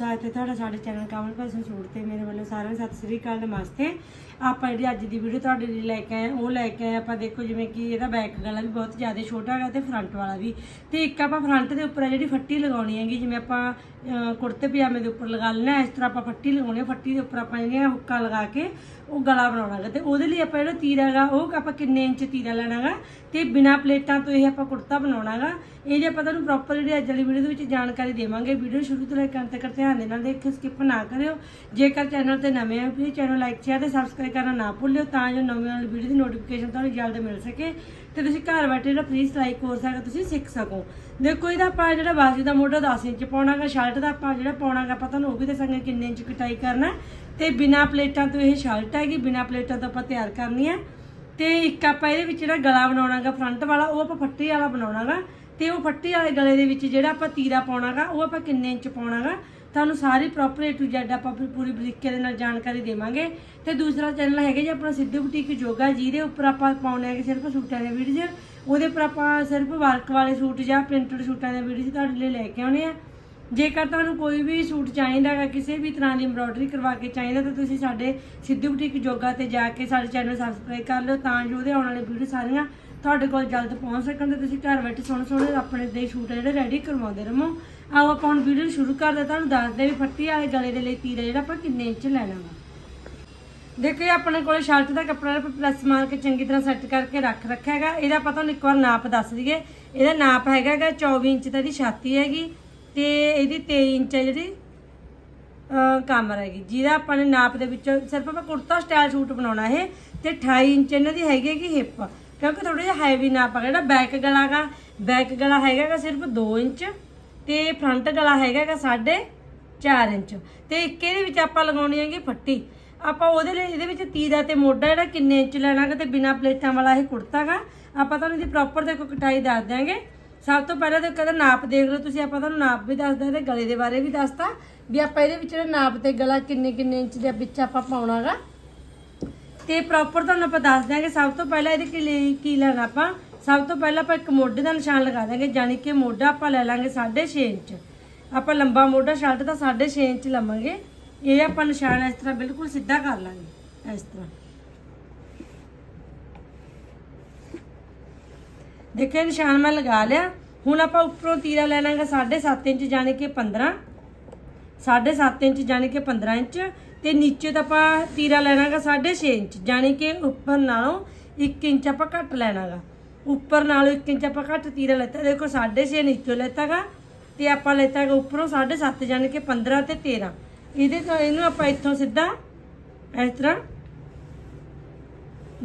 ਸਾਹਿਤ ਹੈ ਤੁਹਾਡਾ ਸਾਡੇ ਚੈਨਲ ਕਮਲ ਭਾਸ਼ਣ ਸੂਟ ਤੇ ਮੇਰੇ ਵੱਲੋਂ ਸਾਰਿਆਂ ਨੂੰ ਸਤਿ ਸ੍ਰੀ ਅਕਾਲ, ਨਮਸਤੇ। ਆਪਾਂ ਜਿਹੜੀ ਅੱਜ ਦੀ ਵੀਡੀਓ ਤੁਹਾਡੇ ਲਈ ਲੈ ਕੇ ਆਏ ਉਹ ਲੈ ਕੇ ਆਏ ਆਪਾਂ ਦੇਖੋ ਜਿਵੇਂ ਕਿ ਇਹਦਾ ਬੈਕ ਗਲਾ ਵੀ ਬਹੁਤ ਜ਼ਿਆਦਾ ਛੋਟਾ ਹੈਗਾ ਤੇ ਫਰੰਟ ਵਾਲਾ ਵੀ। ਤੇ ਇੱਕ ਆਪਾਂ ਫਰੰਟ ਦੇ ਉੱਪਰ ਜਿਹੜੀ ਫੱਟੀ ਲਗਾਉਣੀ ਹੈਗੀ, ਜਿਵੇਂ ਆਪਾਂ ਕੁੜਤੇ ਪਜਾਮੇ ਦੇ ਉੱਪਰ ਲਗਾ ਲੈਣਾ ਇਸ ਤਰ੍ਹਾਂ ਆਪਾਂ ਫੱਟੀ ਲਗਾਉਣੀ ਫੱਟੀ ਦੇ ਉੱਪਰ ਆਪਾਂ ਜਿਹੜੀਆਂ ਹੁੱਕਾਂ ਲਗਾ ਕੇ ਉਹ ਗਲਾ ਬਣਾਉਣਾ ਹੈਗਾ ਤੇ ਉਹਦੇ ਲਈ ਆਪਾਂ ਜਿਹੜਾ ਤੀਰਾ ਹੈਗਾ, ਉਹ ਆਪਾਂ ਕਿੰਨੇ ਇੰਚ ਤੀਰਾ ਲੈਣਾ ਹੈਗਾ ਤੇ ਬਿਨਾ ਪਲੇਟਾਂ ਤੋਂ ਇਹ ਆਪਾਂ ਕੁੜਤਾ ਬਣਾਉਣਾ ਹੈਗਾ ਇਹ ਜੇ ਆਪਾਂ ਤੁਹਾਨੂੰ ਪ੍ਰੋਪਰ ਜਿਹੜੀ ਅੱਜ ਵਾਲੀ ਵੀਡੀਓ ਦੇ ਵਿੱਚ ਜਾਣਕਾਰੀ ਦੇਵਾਂਗੇ ਵੀਡੀਓ ਸ਼ੁਰੂ ਤੋਂ ਲੈ ਕੇ ਅੰਤ ਤੱਕ ਧਿਆਨ ਦੇ ਨਾਲ ਦੇਖਿਓ ਸਕਿਪ ਨਾ ਕਰਿਓ। ਜੇਕਰ ਚੈਨਲ ਤੇ ਨਵੇਂ ਹੋ ਪਲੀਜ਼ ਚੈਨਲ ਲਾਈਕ ਸ਼ੇਅਰ ਤੇ ਸਬਸਕ੍ਰਾਈਬ ਕਰਨਾ ਨਾ ਭੁੱਲਿਓ ਤਾਂ ਜੋ ਨਵੀਂ ਵਾਲੀ ਵੀਡੀਓ ਦੀ ਨੋਟੀਫਿਕੇਸ਼ਨ ਤੁਹਾਨੂੰ ਜਲਦ ਮਿਲ ਸਕੇ। ਤੇ ਤੁਸੀਂ ਘਰ ਬੈਠੇ ਜਿਹੜਾ ਫ੍ਰੀ ਸਿਲਾਈ ਕੋਰਸ ਹੈਗਾ, ਤੁਸੀਂ ਸਿੱਖ ਸਕੋ। ਦੇਖੋ, ਇਹਦਾ ਆਪਾਂ ਜਿਹੜਾ ਬਾਜੂ ਦਾ ਮੋਢਾ 10 ਇੰਚ ਪਾਉਣਾਗਾ ਸ਼ਰਟ ਦਾ ਆਪਾਂ ਜਿਹੜਾ ਪਾਉਣਾਗਾ ਆਪਾਂ ਤੁਹਾਨੂੰ ਉਹ ਵੀ ਦੱਸਾਂਗੇ ਕਿੰਨੇ ਇੰਚ ਕਟਾਈ ਕਰਨਾ। ਤੇ ਬਿਨਾ ਪਲੇਟਾਂ ਤੋਂ ਇਹ ਸ਼ਰਟ ਹੈਗੀ, ਬਿਨਾ ਪਲੇਟਾਂ ਤੋਂ ਆਪਾਂ ਤਿਆਰ ਕਰਨੀ ਹੈ ਤੇ ਇੱਕ ਆਪਾਂ ਇਹਦੇ ਵਿੱਚ ਜਿਹੜਾ ਗਲਾ ਬਣਾਉਣਾਗਾ, ਫਰੰਟ ਵਾਲਾ, ਉਹ ਆਪਾਂ ਫੱਟੀ ਵਾਲਾ ਬਣਾਉਣਾਗਾ। ਤੇ ਉਹ ਫੱਟੀ ਵਾਲੇ ਗਲੇ ਦੇ ਵਿੱਚ ਜਿਹੜਾ ਆਪਾਂ ਤੀਰਾ ਪਾਉਣਾਗਾ, ਉਹ ਆਪਾਂ ਕਿੰਨੇ ਇੰਚ ਪਾਉਣਾਗਾ, ਤੁਹਾਨੂੰ ਸਾਰੀ ਪ੍ਰੋਪਰ ਏ ਟੂ ਜ਼ੈਡ ਆਪਾਂ ਪੂਰੀ ਬਰੀਕੇ ਦੇ ਨਾਲ ਜਾਣਕਾਰੀ ਦੇਵਾਂਗੇ। ਤੇ ਦੂਸਰਾ ਚੈਨਲ ਹੈਗਾ ਜੀ ਆਪਣਾ ਸਿੱਧੂ ਬੁਟੀਕ ਯੋਗਾ ਜਿਹਦੇ ਉੱਪਰ ਆਪਾਂ ਪਾਉਣੇ ਹੈਗੇ ਸਿਰਫ ਸੂਟਾਂ ਦੇ ਵੀਡੀਓ ਉਹਦੇ ਉੱਪਰ ਆਪਾਂ ਸਿਰਫ ਵਰਕ ਵਾਲੇ ਸੂਟ ਜਾਂ ਪ੍ਰਿੰਟਡ ਸੂਟਾਂ ਦੇ ਵੀਡੀਓ ਤੁਹਾਡੇ ਲਈ ਲੈ ਕੇ ਆਉਣੇ ਆ। ਜੇਕਰ ਤੁਹਾਨੂੰ ਕੋਈ ਵੀ ਸੂਟ ਚਾਹੀਦਾ ਹੈ ਕਿਸੇ ਵੀ ਤਰ੍ਹਾਂ ਦੀ ਐਮਬ੍ਰੋਇਡਰੀ ਕਰਵਾ ਕੇ ਚਾਹੀਦਾ, ਤਾਂ ਤੁਸੀਂ ਸਾਡੇ ਸਿੱਧੂ ਬੁਟੀਕ ਯੋਗਾ ਤੇ ਜਾ ਕੇ ਸਾਡੇ ਚੈਨਲ ਸਬਸਕ੍ਰਾਈਬ ਕਰ ਲਿਓ, ਤਾਂ ਜੋ ਉਹਦੇ ਆਉਣ ਵਾਲੇ ਵੀਡੀਓ ਸਾਰੀਆਂ ਤੁਹਾਡੇ ਕੋਲ ਜਲਦ ਪਹੁੰਚ ਸਕਣ ਤੇ ਤੁਸੀਂ ਘਰ ਬੈਠੇ ਸੋਹਣੇ ਸੋਹਣੇ ਆਪਣੇ ਦੇ ਸੂਟ ਜਿਹੜੇ ਰੈਡੀ ਕਰਵਾਉਂਦੇ ਰਹੋ। ਆਓ ਆਪਾਂ ਹੁਣ ਵੀਡੀਓ ਸ਼ੁਰੂ ਕਰਦੇ ਤੁਹਾਨੂੰ ਦੱਸਦੇ ਵੀ ਫੱਟੀ ਵਾਲੇ ਗਲੇ ਦੇ ਲਈ ਤੀਰਾ ਜਿਹੜਾ ਆਪਾਂ ਕਿੰਨੇ ਇੰਚ ਲੈਣਾ। ਵਾ ਦੇਖੋ ਇਹ ਆਪਣੇ ਕੋਲੇ ਸ਼ਰਟ ਦਾ ਕੱਪੜਾ ਪ੍ਰੈਸ ਮਾਰ ਕੇ ਚੰਗੀ ਤਰ੍ਹਾਂ ਸੈੱਟ ਕਰਕੇ ਰੱਖ ਰੱਖਿਆ ਹੈਗਾ। ਇਹਦਾ ਆਪਾਂ ਤੁਹਾਨੂੰ ਇੱਕ ਵਾਰ ਨਾਪ ਦੱਸ ਦਈਏ। ਇਹਦਾ ਨਾਪ ਹੈਗਾ ਹੈਗਾ 24 ਇੰਚ ਤਾਂ ਇਹਦੀ ਛਾਤੀ ਹੈਗੀ। ਤੇ ਇਹਦੀ 23 ਇੰਚ ਹੈ ਜਿਹੜੀ, ਅਹ, ਕਮਰ ਹੈਗੀ। ਜਿਹਦਾ ਆਪਾਂ ਨੇ ਨਾਪ ਦੇ ਵਿੱਚ, ਸਿਰਫ ਆਪਾਂ ਕੁੜਤਾ ਸਟਾਈਲ ਸੂਟ ਬਣਾਉਣਾ ਇਹ, ਤੇ 28 ਇੰਚ ਇਹਨਾਂ ਦੀ ਹੈਗੀ ਹੈਗੀ ਹਿੱਪ ਕਿਉਂਕਿ ਥੋੜਾ ਜਿਹਾ ਹੈਵੀ ਨਾਪ ਹੈਗਾ ਜਿਹੜਾ ਬੈਕ ਗਲਾ ਗਾ ਬੈਕ ਗਲਾ ਹੈਗਾ ਸਿਰਫ 2 ਇੰਚ, ਤੇ ਫਰੰਟ ਗਲਾ ਹੈਗਾ ਹੈਗਾ 4.5 ਇੰਚ। ਤੇ ਇੱਕ ਇਹਦੇ ਵਿੱਚ ਆਪਾਂ ਲਗਾਉਣੀ ਹੈਗੀ ਫੱਟੀ। ਆਪਾਂ ਉਹਦੇ ਲਈ, ਇਹਦੇ ਵਿੱਚ ਤੀਰਾ ਤੇ ਮੋਢਾ ਜਿਹੜਾ ਕਿੰਨੇ ਇੰਚ ਲੈਣਾ ਗਾ ਤੇ ਬਿਨਾ ਪਲੇਟਾਂ ਵਾਲਾ ਇਹ ਕੁੜਤਾ ਗਾ। ਆਪਾਂ ਤੁਹਾਨੂੰ ਇਹਦੀ ਪ੍ਰੋਪਰ ਦੇਖੋ ਕਟਾਈ ਦੱਸ ਦਿਆਂਗੇ। ਸਭ ਤੋਂ ਪਹਿਲਾਂ ਤਾਂ ਕਹਿੰਦਾ ਨਾਪ ਦੇਖ ਲਓ, ਤੁਸੀਂ ਆਪਾਂ ਤੁਹਾਨੂੰ ਨਾਪ ਵੀ ਦੱਸਦਾ ਤੇ ਗਲੇ ਦੇ ਬਾਰੇ ਵੀ ਦੱਸਦਾ ਵੀ ਆਪਾਂ ਇਹਦੇ ਵਿੱਚ ਜਿਹੜਾ ਨਾਪ ਤੇ ਗਲਾ ਕਿੰਨੇ ਕਿੰਨੇ ਇੰਚ ਦੇ ਵਿੱਚ ਆਪਾਂ ਪਾਉਣਾਗਾ ਤੇ ਪ੍ਰੋਪਰ ਤੁਹਾਨੂੰ ਆਪਾਂ ਦੱਸ ਦਿਆਂਗੇ, ਸਭ ਤੋਂ ਪਹਿਲਾਂ ਇਹਦੇ ਕੀ ਲਈ- ਕੀ ਲੈਣਾ ਆਪਾਂ। ਸਭ ਤੋਂ ਪਹਿਲਾਂ ਆਪਾਂ ਇੱਕ ਮੋਢੇ ਦਾ ਨਿਸ਼ਾਨ ਲਗਾ ਦਾਂਗੇ ਯਾਨੀ ਕਿ ਮੋਢਾ ਆਪਾਂ ਲੈ ਲਾਂਗੇ 6.5 ਇੰਚ। ਆਪਾਂ ਲੰਬਾ ਮੋਢਾ, ਸ਼ਰਟ ਦਾ 6.5 ਇੰਚ ਲਵਾਂਗੇ। ਇਹ ਆਪਾਂ ਨਿਸ਼ਾਨ ਇਸ ਤਰ੍ਹਾਂ ਬਿਲਕੁਲ ਸਿੱਧਾ ਕਰ ਲਾਂਗੇ, ਇਸ ਤਰ੍ਹਾਂ। ਦੇਖਿਆ ਨਿਸ਼ਾਨ ਮੈਂ ਲਗਾ ਲਿਆ। ਹੁਣ ਆਪਾਂ ਉੱਪਰੋਂ ਤੀਰਾ ਲੈ ਲਾਂਗੇ 7.5 ਇੰਚ ਯਾਨੀ ਕਿ 15 7.5 ਇੰਚ ਯਾਨੀ ਕਿ 15 ਇੰਚ। ਤੇ ਨੀਚੇ ਤਾਂ ਆਪਾਂ ਤੀਰਾ ਲੈਣਾਗਾ 6.5 ਇੰਚ। ਯਾਨੀ ਕਿ ਉੱਪਰ ਨਾਲੋਂ 1 ਇੰਚ ਆਪਾਂ ਘੱਟ ਲੈਣਾਗਾ। ਉੱਪਰ ਨਾਲੋਂ 1 ਇੰਚ ਆਪਾਂ ਘੱਟ ਤੀਰਾ ਲੈਤਾ। ਦੇਖੋ 6.5 ਨੀਚੇ ਲੈਤਾਗਾ। ਤੇ ਆਪਾਂ ਲੈਤਾਗਾ ਉੱਪਰੋਂ 7.5 ਯਾਨੀ ਕਿ 15 ਤੇ 13 ਇਹਦੇ ਤੋਂ ਇਹਨੂੰ ਆਪਾਂ ਇੱਥੋਂ ਸਿੱਧਾ ਇਸ ਤਰ੍ਹਾਂ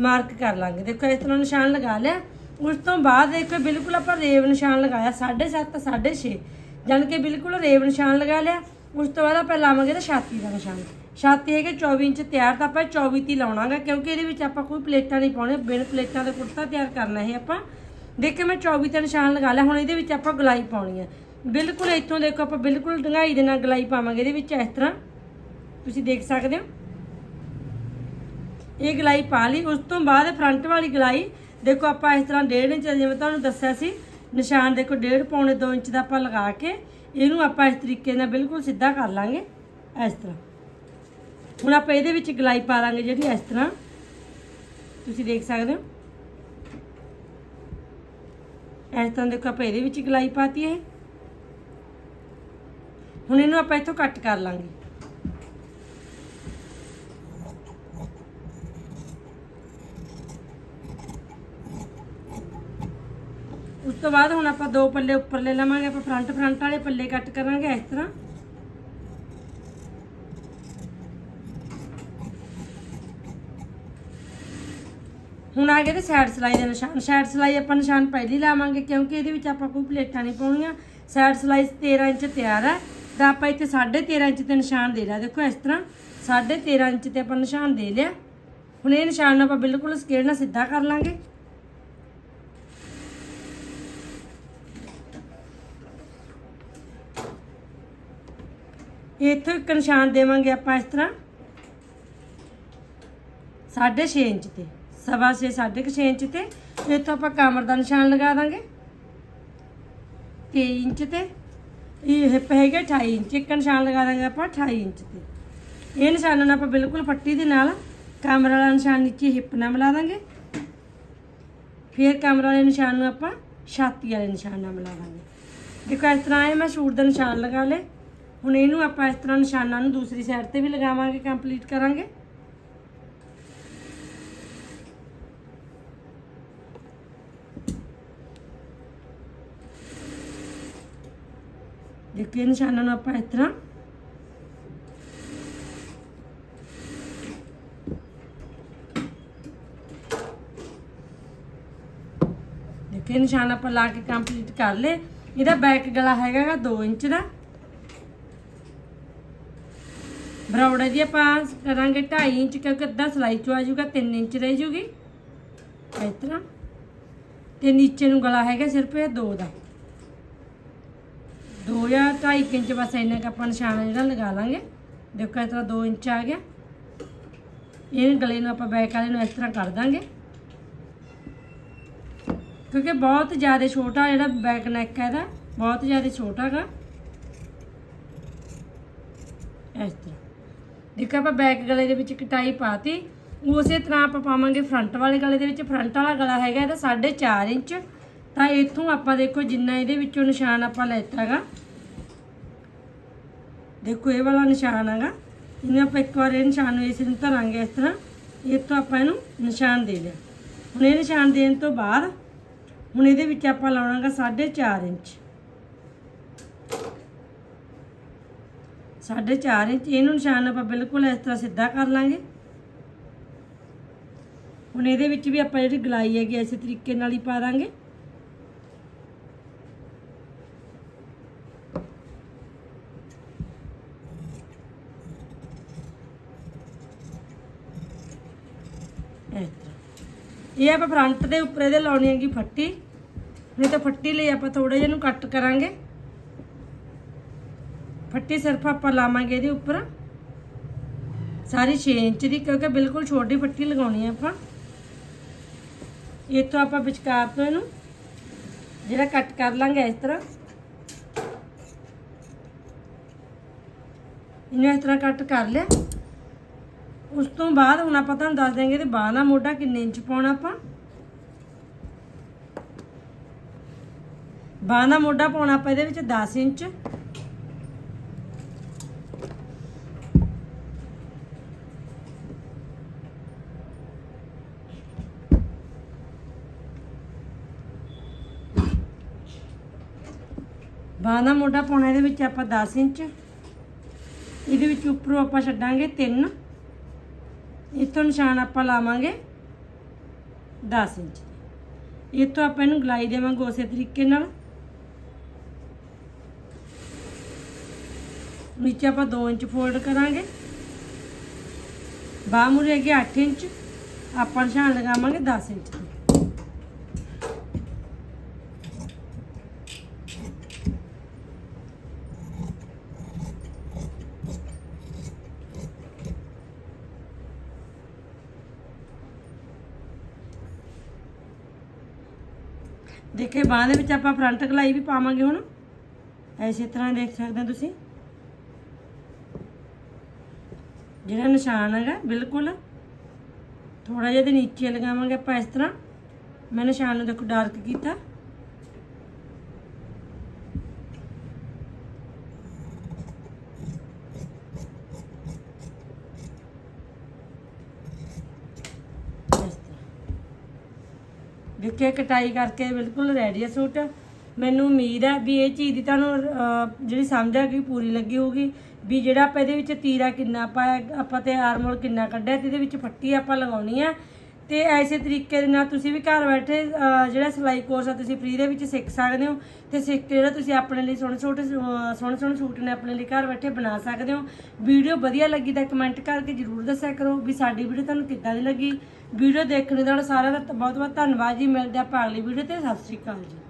ਮਾਰਕ ਕਰ ਲਾਂਗੇ। ਦੇਖੋ ਇਸ ਤਰ੍ਹਾਂ ਨਿਸ਼ਾਨ ਲਗਾ ਲਿਆ। ਉਸ ਤੋਂ ਬਾਅਦ ਦੇਖੋ, ਬਿਲਕੁਲ ਆਪਾਂ ਰੇਵ ਨਿਸ਼ਾਨ ਲਗਾਇਆ 7.5 6.5 ਜਾਨ ਕਿ ਬਿਲਕੁਲ ਰੇਵ ਨਿਸ਼ਾਨ ਲਗਾ ਲਿਆ। ਉਸ ਤੋਂ ਬਾਅਦ ਆਪਾਂ ਲਾਵਾਂਗੇ ਤਾਂ ਛਾਤੀ ਦਾ ਨਿਸ਼ਾਨ। ਛਾਤੀ ਹੈਗੇ 24 ਇੰਚ ਤਿਆਰ, ਤਾਂ ਆਪਾਂ 24 ਤੀ ਲਾਉਣਾਗਾ, ਕਿਉਂਕਿ ਇਹਦੇ ਵਿੱਚ ਆਪਾਂ ਕੋਈ ਪਲੇਟਾਂ ਨਹੀਂ ਪਾਉਣੇ ਬਿਨ ਪਲੇਟਾਂ ਦਾ ਕੁੜਤਾ ਤਿਆਰ ਕਰਨਾ ਹੈ ਆਪਾਂ। ਦੇਖੋ, ਮੈਂ 24 ਤੇ ਨਿਸ਼ਾਨ ਲਗਾ ਲਿਆ, ਹੁਣ ਇਹਦੇ ਵਿੱਚ ਆਪਾਂ ਗਲਾਈ ਪਾਉਣੀ ਹੈ ਬਿਲਕੁਲ ਇੱਥੋਂ ਦੇਖੋ, ਆਪਾਂ ਬਿਲਕੁਲ ਡੰਗਾਈ ਦੇ ਨਾਲ ਗਲਾਈ ਪਾਵਾਂਗੇ, ਇਹਦੇ ਵਿੱਚ ਇਸ ਤਰ੍ਹਾਂ। ਤੁਸੀਂ ਦੇਖ ਸਕਦੇ ਹੋ। ਇਹ ਗਲਾਈ ਪਾ ਲਈ, ਉਸ ਤੋਂ ਬਾਅਦ ਫਰੰਟ ਵਾਲੀ ਗਲਾਈ ਦੇਖੋ ਆਪਾਂ ਇਸ ਤਰ੍ਹਾਂ 1.5 ਇੰਚ ਜਿਵੇਂ ਤੁਹਾਨੂੰ ਦੱਸਿਆ ਸੀ, ਨਿਸ਼ਾਨ ਦੇਖੋ 1.5 ਪੌਣੇ 2 ਇੰਚ ਦਾ ਆਪਾਂ ਲਗਾ ਕੇ ਇਹਨੂੰ ਆਪਾਂ ਇਸ ਤਰੀਕੇ ਨਾਲ ਬਿਲਕੁਲ ਸਿੱਧਾ ਕਰ ਲਾਂਗੇ, ਇਸ ਤਰ੍ਹਾਂ। ਹੁਣ ਆਪਾਂ ਇਹਦੇ ਵਿੱਚ ਗਲਾਈ ਪਾ ਲਾਂਗੇ ਜਿਹੜੀ ਇਸ ਤਰ੍ਹਾਂ। ਤੁਸੀਂ ਦੇਖ ਸਕਦੇ ਹੋ। ਇਸ ਤਰ੍ਹਾਂ ਦੇਖੋ ਆਪਾਂ ਇਹਦੇ ਵਿੱਚ ਗਲਾਈ ਪਾਤੀ ਹੈ। ਹੁਣ ਇਹਨੂੰ ਆਪਾਂ ਇੱਥੋਂ ਕੱਟ ਕਰ ਲਾਂਗੇ। ਤੋਂ ਬਾਅਦ ਹੁਣ ਆਪਾਂ ਦੋ ਪੱਲੇ ਉੱਪਰ ਲੈ ਲਵਾਂਗੇ, ਆਪਾਂ ਫਰੰਟ ਫਰੰਟ ਵਾਲੇ ਪੱਲੇ ਕੱਟ ਕਰਾਂਗੇ ਇਸ ਤਰ੍ਹਾਂ। ਹੁਣ ਆ ਗਏ ਤੇ ਸਾਈਡ ਸਲਾਈ ਦੇ ਨਿਸ਼ਾਨ। ਸਾਈਡ ਸਲਾਈ ਆਪਾਂ ਨਿਸ਼ਾਨ ਪਹਿਲੀ ਲਾਵਾਂਗੇ, ਕਿਉਂਕਿ ਇਹਦੇ ਵਿੱਚ ਆਪਾਂ ਕੋਈ ਪਲੇਟਾਂ ਨਹੀਂ ਪਾਉਣੀਆਂ। ਸਾਈਡ ਸਲਾਈ 13 ਇੰਚ ਤਿਆਰ ਹੈ। ਤਾਂ ਆਪਾਂ ਇੱਥੇ 13.5 ਇੰਚ ਤੇ ਨਿਸ਼ਾਨ ਦੇ ਲਿਆ। ਦੇਖੋ ਇਸ ਤਰ੍ਹਾਂ 13.5 ਇੰਚ ਤੇ ਆਪਾਂ ਨਿਸ਼ਾਨ ਦੇ ਲਿਆ। ਹੁਣ ਇਹ ਨਿਸ਼ਾਨ ਨੂੰ ਆਪਾਂ ਬਿਲਕੁਲ ਸਕੇਲ ਨਾਲ ਸਿੱਧਾ ਕਰ ਲਾਂਗੇ। ਇੱਥੋਂ ਇੱਕ ਨਿਸ਼ਾਨ ਦੇਵਾਂਗੇ ਆਪਾਂ ਇਸ ਤਰ੍ਹਾਂ। 6.5 ਇੰਚ ਤੇ, ਸਵਾ ਛੇ, ਸਾਢੇ ਕੁ ਛੇ ਇੰਚ ਤੇ। ਇੱਥੋਂ ਆਪਾਂ ਕਮਰ ਦਾ ਨਿਸ਼ਾਨ ਲਗਾ ਦਾਂਗੇ। 23 ਇੰਚ ਤੇ। ਇਹ ਹਿੱਪ ਹੈਗਾ 28 ਇੰਚ, ਇੱਕ ਨਿਸ਼ਾਨ ਲਗਾ ਦਾਂਗੇ ਆਪਾਂ 28 ਇੰਚ ਤੇ। ਇਹ ਨਿਸ਼ਾਨਾਂ ਨਾਲ ਆਪਾਂ ਬਿਲਕੁਲ ਪੱਟੀ ਦੇ ਨਾਲ ਕਮਰ ਵਾਲਾ ਨਿਸ਼ਾਨ ਨੀਚੇ ਹਿੱਪ ਨਾਲ ਮਿਲਾ ਦਾਂਗੇ। ਫਿਰ ਕਮਰ ਵਾਲੇ ਨਿਸ਼ਾਨ ਨੂੰ ਆਪਾਂ ਛਾਤੀ ਵਾਲੇ ਨਿਸ਼ਾਨ ਨਾਲ ਮਿਲਾ ਦਾਂਗੇ। ਦੇਖੋ, ਇਸ ਤਰ੍ਹਾਂ ਇਹ ਮੈਂ ਸੂਟ ਦਾ ਨਿਸ਼ਾਨ ਲਗਾ ਲਏ। ਹੁਣ ਇਹਨੂੰ ਆਪਾਂ ਇਸ ਤਰ੍ਹਾਂ ਨਿਸ਼ਾਨਾਂ ਨੂੰ ਦੂਸਰੀ ਸਾਈਡ ਤੇ ਵੀ ਲਗਾਵਾਂਗੇ ਕੰਪਲੀਟ ਕਰਾਂਗੇ। ਦੇਖੋ ਇਹ ਨਿਸ਼ਾਨਾਂ ਨੂੰ ਆਪਾਂ ਇਸ ਤਰ੍ਹਾਂ ਦੇਖੋ ਨਿਸ਼ਾਨ ਆਪਾਂ ਲਾ ਕੇ ਕੰਪਲੀਟ ਕਰ ਲਏ। ਇਹਦਾ ਬੈਕ ਗਲਾ ਹੈਗਾਗਾ 2 ਇੰਚ ਦਾ। ਬਰਾਉੜਾ ਦੀ ਆਪਾਂ ਕਰਾਂਗੇ 2.5 ਇੰਚ, ਕਿਉਂਕਿ ਅੱਧਾ ਸਲਾਈ ਚੋਂ ਆ ਜਾਊਗਾ 3 ਇੰਚ ਰਹਿ ਜੂਗੀ। ਇਸ ਤਰ੍ਹਾਂ। ਤੇ ਨੀਚੇ ਨੂੰ ਗਲਾ ਹੈਗਾ ਸਿਰਫ ਇਹ 2 ਦਾ। 2 ਜਾਂ 2.5 ਇੰਚ ਬਸ ਇੰਨਾ ਕੁ ਆਪਾਂ ਨਿਸ਼ਾਨ ਜਿਹੜਾ ਲਗਾ ਲਾਂਗੇ। ਦੇਖੋ ਇਸ ਤਰ੍ਹਾਂ 2 ਇੰਚ ਆ ਗਿਆ। ਇਹ ਗਲੇ ਨੂੰ ਆਪਾਂ ਬੈਕ ਵਾਲੇ ਨੂੰ ਇਸ ਤਰ੍ਹਾਂ ਕਰ ਦਾਂਗੇ। ਕਿਉਂਕਿ ਬਹੁਤ ਜ਼ਿਆਦਾ ਛੋਟਾ ਜਿਹੜਾ ਬੈਕ ਨੈਕ ਹੈ ਇਹਦਾ, ਬਹੁਤ ਜ਼ਿਆਦਾ ਛੋਟਾ ਹੈਗਾ ਇਸ ਤਰ੍ਹਾਂ। ਦੇਖੋ ਆਪਾਂ ਬੈਕ ਗਲੇ ਦੇ ਵਿੱਚ ਕਟਾਈ ਪਾਤੀ। ਉਸੇ ਤਰ੍ਹਾਂ ਆਪਾਂ ਪਾਵਾਂਗੇ ਫਰੰਟ ਵਾਲੇ ਗਲੇ ਦੇ ਵਿੱਚ। ਫਰੰਟ ਵਾਲਾ ਗਲਾ ਹੈਗਾ ਇਹਦਾ 4.5 ਇੰਚ। ਤਾਂ ਇੱਥੋਂ ਆਪਾਂ ਦੇਖੋ ਜਿੰਨਾ ਇਹਦੇ ਵਿੱਚੋਂ ਨਿਸ਼ਾਨ ਆਪਾਂ ਲੈਤਾ ਹੈਗਾ ਦੇਖੋ ਇਹ ਵਾਲਾ ਨਿਸ਼ਾਨ ਹੈਗਾ। ਇਹਨੂੰ ਆਪਾਂ ਇੱਕ ਵਾਰ ਇਹ ਨਿਸ਼ਾਨ ਨੂੰ ਇਸ ਨੂੰ ਧਰਾਂਗੇ ਇਸ ਤਰ੍ਹਾਂ। ਇਹ ਤੋਂ ਆਪਾਂ ਇਹਨੂੰ ਨਿਸ਼ਾਨ ਦੇ ਲਿਆ। ਹੁਣ ਇਹ ਨਿਸ਼ਾਨ ਦੇਣ ਤੋਂ ਬਾਅਦ ਹੁਣ ਇਹਦੇ ਵਿੱਚ ਆਪਾਂ ਲਾਉਣਾਗਾ 4.5 ਇੰਚ। 4.5 ਇੰਚ, ਇਹਨੂੰ ਨਿਸ਼ਾਨ ਆਪਾਂ ਬਿਲਕੁਲ ਇਸ ਤਰ੍ਹਾਂ ਸਿੱਧਾ ਕਰ ਲਾਂਗੇ। ਹੁਣ ਇਹਦੇ ਵਿੱਚ ਵੀ ਆਪਾਂ ਜਿਹੜੀ ਗਲਾਈ ਹੈਗੀ ਇਸੇ ਤਰੀਕੇ ਨਾਲ ਹੀ ਪਾ ਦਾਂਗੇ। ਇਹ ਆਪਾਂ ਫਰੰਟ ਦੇ ਉੱਪਰ ਇਹਦੇ ਲਾਉਣੀ ਹੈਗੀ ਫੱਟੀ। ਨਹੀਂ ਤਾਂ ਫੱਟੀ ਲਈ ਆਪਾਂ ਥੋੜੇ ਜਿਹਾ ਨੂੰ ਕੱਟ ਕਰਾਂਗੇ। ਫੱਟੀ ਸਿਰਫ ਆਪਾਂ ਲਾਵਾਂਗੇ ਇਹਦੇ ਉੱਪਰ। ਸਾਰੀ 6 ਇੰਚ ਦੀ, ਕਿਉਂਕਿ ਬਿਲਕੁਲ ਛੋਟੀ ਫੱਟੀ ਲਗਾਉਣੀ ਹੈ ਆਪਾਂ। ਇੱਥੋਂ ਆਪਾਂ ਵਿਚਕਾਰ ਤੋਂ ਇਹਨੂੰ ਜਿਹੜਾ ਕੱਟ ਕਰ ਲਾਂਗੇ ਇਸ ਤਰ੍ਹਾਂ। ਇਹਨੂੰ ਇਸ ਤਰ੍ਹਾਂ ਕੱਟ ਕਰ ਲਿਆ। ਉਸ ਤੋਂ ਬਾਅਦ ਹੁਣ ਆਪਾਂ ਤੁਹਾਨੂੰ ਦੱਸ ਦਿਆਂਗੇ ਤੇ ਬਾਹਾਂ ਦਾ ਮੋਢਾ ਕਿੰਨੇ ਇੰਚ ਪਾਉਣਾ ਆਪਾਂ। ਬਾਹਾਂ ਦਾ ਮੋਢਾ ਪਾਉਣਾ ਆਪਾਂ ਇਹਦੇ ਵਿੱਚ 10 ਇੰਚ। ਬਾਹਾਂ ਦਾ ਮੋਢਾ ਪਾਉਣਾ, ਇਹਦੇ ਵਿੱਚ ਆਪਾਂ 10 ਇੰਚ। ਇਹਦੇ ਵਿੱਚ ਉੱਪਰੋਂ ਆਪਾਂ ਛੱਡਾਂਗੇ 3 ਇੱਥੋਂ ਨਿਸ਼ਾਨ ਆਪਾਂ ਲਾਵਾਂਗੇ 10 ਇੰਚ ਇੱਥੋਂ ਆਪਾਂ ਇਹਨੂੰ ਗਲਾਈ ਦੇਵਾਂਗੇ ਉਸੇ ਤਰੀਕੇ ਨਾਲ। ਨੀਚੇ ਆਪਾਂ 2 ਇੰਚ ਫੋਲਡ ਕਰਾਂਗੇ। ਬਾਹ ਮੁਰੇ ਹੈਗੇ 8 ਇੰਚ। ਆਪਾਂ ਨਿਸ਼ਾਨ ਲਗਾਵਾਂਗੇ 10 ਇੰਚ। ਦੇਖੇ, ਬਾਹ ਦੇ ਵਿੱਚ ਆਪਾਂ ਫਰੰਟ ਕਲਾਈ ਵੀ ਪਾਵਾਂਗੇ ਹੁਣ। ਐਸੇ ਤਰ੍ਹਾਂ ਦੇਖ ਸਕਦੇ ਹੋ ਤੁਸੀਂ। ਜਿਹੜਾ ਨਿਸ਼ਾਨ ਹੈਗਾ, ਬਿਲਕੁਲ। ਥੋੜਾ ਜਿਹਾ ਦੇ ਨੀਚੇ ਲਗਾਵਾਂਗੇ ਆਪਾਂ ਇਸ ਤਰ੍ਹਾਂ। ਮੈਂ ਨਿਸ਼ਾਨ ਨੂੰ ਦੇਖੋ ਡਾਰਕ ਕੀਤਾ ਇਸ ਤਰ੍ਹਾਂ ਦੇਖੇ ਕਟਾਈ ਕਰਕੇ ਬਿਲਕੁਲ ਰੈਡੀ ਹੈ ਸੂਟ। ਮੈਨੂੰ ਉਮੀਦ ਹੈ ਵੀ ਇਹ ਚੀਜ਼ ਦੀ ਤੁਹਾਨੂੰ ਜਿਹੜੀ ਸਮਝ ਆ ਗਈ, ਪੂਰੀ ਲੱਗੀ ਹੋਊਗੀ ਵੀ ਜਿਹੜਾ ਆਪਾਂ ਇਹਦੇ ਵਿੱਚ ਤੀਰਾ ਕਿੰਨਾ ਪਾਇਆ, ਆਪਾਂ ਤੇ ਆਰਮੋਲ ਕਿੰਨਾ ਕੱਢਿਆ ਤੇ ਇਹਦੇ ਵਿੱਚ ਪੱਟੀ ਆਪਾਂ ਲਗਾਉਣੀ ਆ। ਤੇ ਐਸੇ ਤਰੀਕੇ ਦੇ ਨਾਲ ਤੁਸੀਂ ਵੀ ਘਰ ਬੈਠੇ ਜਿਹੜਾ ਸਿਲਾਈ ਕੋਰਸ ਆ, ਤੁਸੀਂ ਫ੍ਰੀ ਦੇ ਵਿੱਚ ਸਿੱਖ ਸਕਦੇ ਹੋ ਤੇ ਸਿੱਖ ਕੇ ਜਿਹੜਾ ਤੁਸੀਂ ਆਪਣੇ ਲਈ ਸੋਹਣੇ ਛੋਟੇ ਸੋਹਣੇ ਸੋਹਣੇ ਸੂਟ ਨੇ ਆਪਣੇ ਲਈ ਘਰ ਬੈਠੇ ਬਣਾ ਸਕਦੇ ਹੋ। ਵੀਡੀਓ ਵਧੀਆ ਲੱਗੀ ਤਾਂ ਕਮੈਂਟ ਕਰਕੇ ਜਰੂਰ ਦੱਸਿਆ ਕਰੋ ਵੀ ਸਾਡੀ ਵੀਡੀਓ ਤੁਹਾਨੂੰ ਕਿੱਦਾਂ ਦੀ ਲੱਗੀ। ਵੀਡੀਓ ਦੇਖਣ ਦਾ ਸਾਰਿਆਂ ਦਾ ਬਹੁਤ ਬਹੁਤ ਧੰਨਵਾਦ ਜੀ। ਮਿਲਦੇ ਆਪਾਂ ਅਗਲੀ ਵੀਡੀਓ ਤੇ। ਸਤਿ ਸ਼੍ਰੀ ਅਕਾਲ ਜੀ।